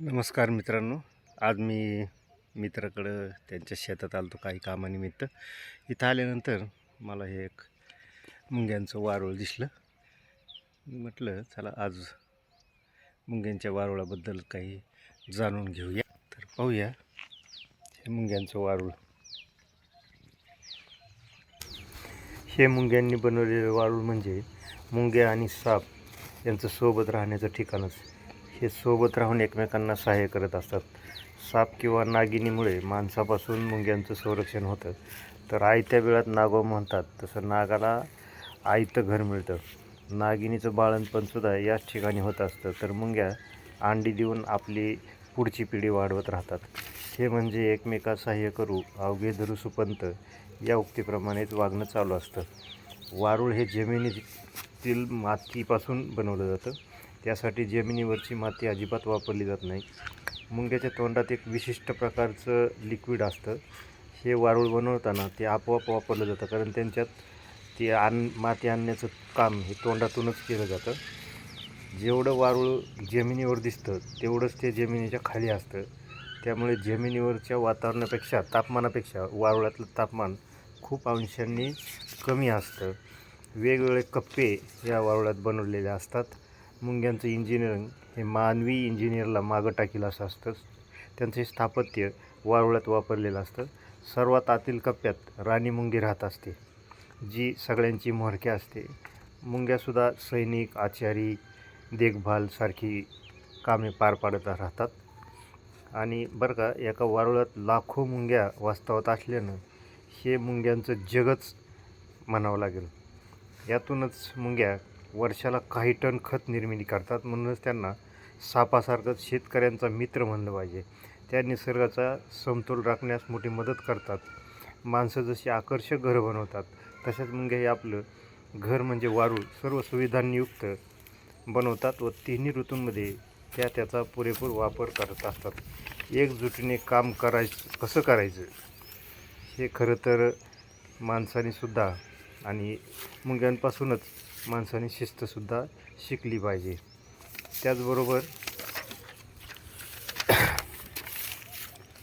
नमस्कार मित्रांनो. आज मी मित्राकडं त्यांच्या शेतात आलो तो काही कामानिमित्त. इथं आल्यानंतर मला हे एक मुंग्यांचं वारुळ दिसलं. मी म्हटलं चला आज मुंग्यांच्या वारुळाबद्दल काही जाणून घेऊया. तर पाहूया हे मुंग्यांचं वारुळ. हे मुंग्यांनी बनवलेलं वारुळ म्हणजे मुंग्या आणि साप यांचं सोबत राहण्याचं ठिकाणच. हे सोबत राहून एकमेकांना सहाय्य करत असतात. साप किंवा नागिनीमुळे माणसापासून मुंग्यांचं संरक्षण होतं. तर आयत्या वेळात नागो म्हणतात तसं नागाला आयतं घर मिळतं. नागिनीचं बाळणपणसुद्धा याच ठिकाणी होत असतं. तर मुंग्या अंडी देऊन आपली पुढची पिढी वाढवत राहतात. हे म्हणजे एकमेका सहाय्य करू अवघे धरू सुपंत या उक्तीप्रमाणेच वागणं चालू असतं. वारूळ हे जमिनीतील मातीपासून बनवलं जातं. त्यासाठी जमिनीवरची माती अजिबात वापरली जात नाही. मुंग्याच्या तोंडात एक विशिष्ट प्रकारचं लिक्विड असतं. हे वारूळ बनवताना ते आपोआप वापरलं जातं कारण त्यांच्यात ते आण माती आणण्याचं काम हे तोंडातूनच केलं जातं. जेवढं वारूळ जमिनीवर दिसतं तेवढंच ते जमिनीच्या खाली असतं. त्यामुळे जमिनीवरच्या वातावरणापेक्षा तापमानापेक्षा वारुळातलं तापमान खूप अंशांनी कमी असतं. वेगवेगळे कप्पे या वारुळात बनवलेले असतात. मुंग्यांचं इंजिनिअरिंग हे मानवी इंजिनिअरला मागं टाकील असं असतं. त्यांचं स्थापत्य वारुळात वापरलेलं असतं. सर्वात आतील कप्प्यात राणी मुंगी राहत असते जी सगळ्यांची म्होरक्या असते. मुंग्यासुद्धा सैनिक आचारी देखभाल सारखी कामे पार पाडत राहतात. आणि बरं का एका वारुळात लाखो मुंग्या वास्तवात असल्यानं हे मुंग्यांचं जगच म्हणावं लागेल. यातूनच मुंग्या वर्षाला काही टन खत निर्मिती करतात. म्हणूनच त्यांना सापासारखं शेतकऱ्यांचा मित्र म्हणलं पाहिजे. त्या निसर्गाचा समतोल राखण्यास मोठी मदत करतात. माणसं जशी आकर्षक घरं बनवतात तसेच मुंग्या हे आपलं घर म्हणजे वारूळ. सर्व सुविधांनियुक्त बनवतात व तिन्ही ऋतूंमध्ये त्या त्याचा पुरेपूर वापर करत असतात. एकजुटीने काम करायचं कसं करायचं? हे खरं तर माणसानेसुद्धा आणि मुंग्यांपासूनच माणसाने शिस्तसुद्धा शिकली पाहिजे. त्याचबरोबर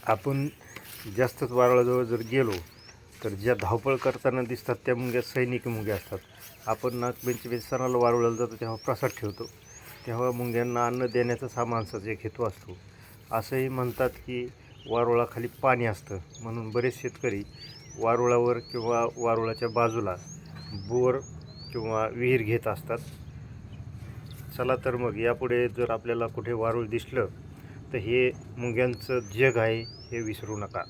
आपण जास्तच वारळाजवळ जर गेलो तर ज्या धावपळ करताना दिसतात त्या मुंग्या सैनिक मुंग्या असतात. आपण नागपंचमी सणाला वारुळाला जातो तेव्हा प्रसाद ठेवतो. तेव्हा मुंग्यांना अन्न देण्याचाच हा माणसाचा एक हेतू असतो. असंही म्हणतात की वारुळाखाली पाणी असतं. म्हणून बरेच शेतकरी वारुळावर किंवा वारुळाच्या बाजूला बोर किंवा विहीर घेत असतात. चला तर मग यापुढे जर आपल्याला कुठे वारूळ दिसलं तर हे मुंग्यांचं जग आहे हे विसरू नका.